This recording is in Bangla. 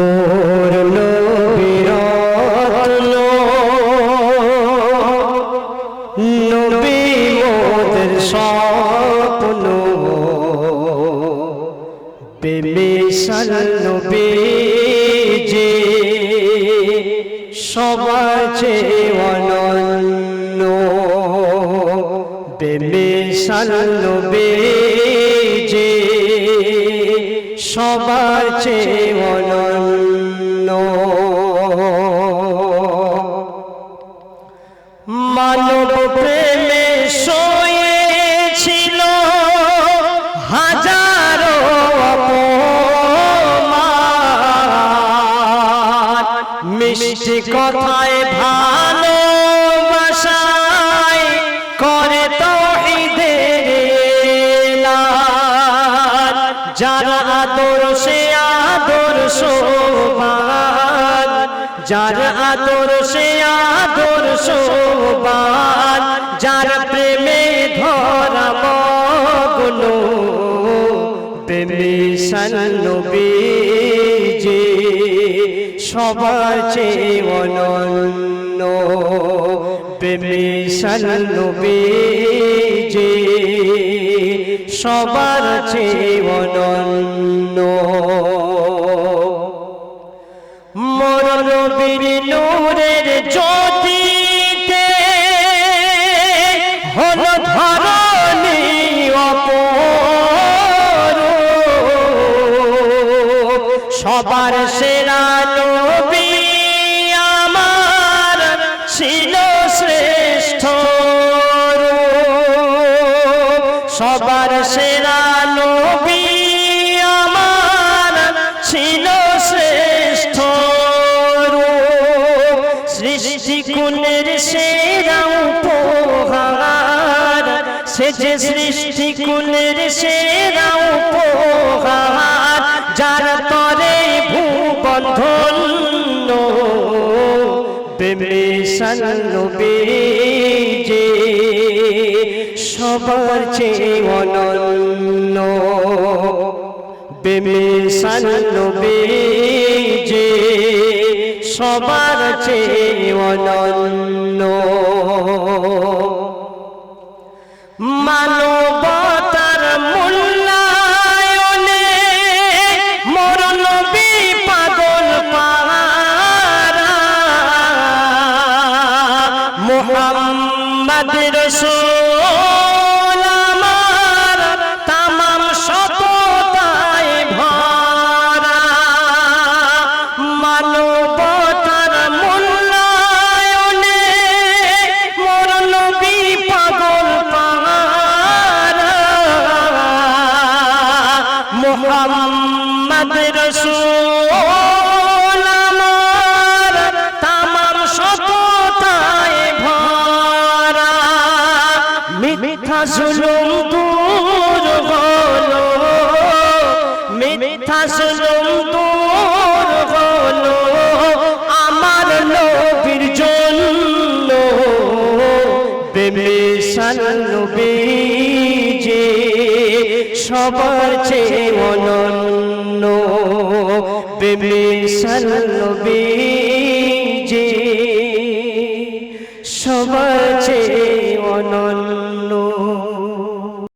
মোর নবীরত্ন নবী মোদের স্বপ্ন। বেমিশাল নবী যে সবার চেয়ে অনন্য। বেমিশাল নবী যে সবার চেয়ে মিষ্টি কথায় ভালোবাসায় করে তো যারা আদর্শে আদর্শবান যার আদর্শে আদর্শবান যার প্রেমে ধরা মগ্ন যে সবার চেয়ে অনন্য। বেমিশাল নবী যে সবার চেয়ে অনন্য। সবার সেরা নবী আমার ছিল শ্রেষ্ঠ। সবার সেরা নবী আমার ছিল শ্রেষ্ঠ। সৃষ্টি কুলের সেরা উপহার, সে যে সৃষ্টি কুলের সেরা উপহার, যার নবী যে সবার চেয়ে অনন্য। নবী যে সবার চেয়ে অনন্য। মোহাম্মদ রসূল আমার তামাম সততায় ভরা। মানবতার মূল্যায়নে মোর নবী পাগল পারা মোহাম্মদ রসূল জুলুম দূর হলো মিথ্যা আমার নবীর জন্য বেমিশাল নবী সবার চেয়ে অনন্য। বেমিশাল নবী সবার চেয়ে অনন্য।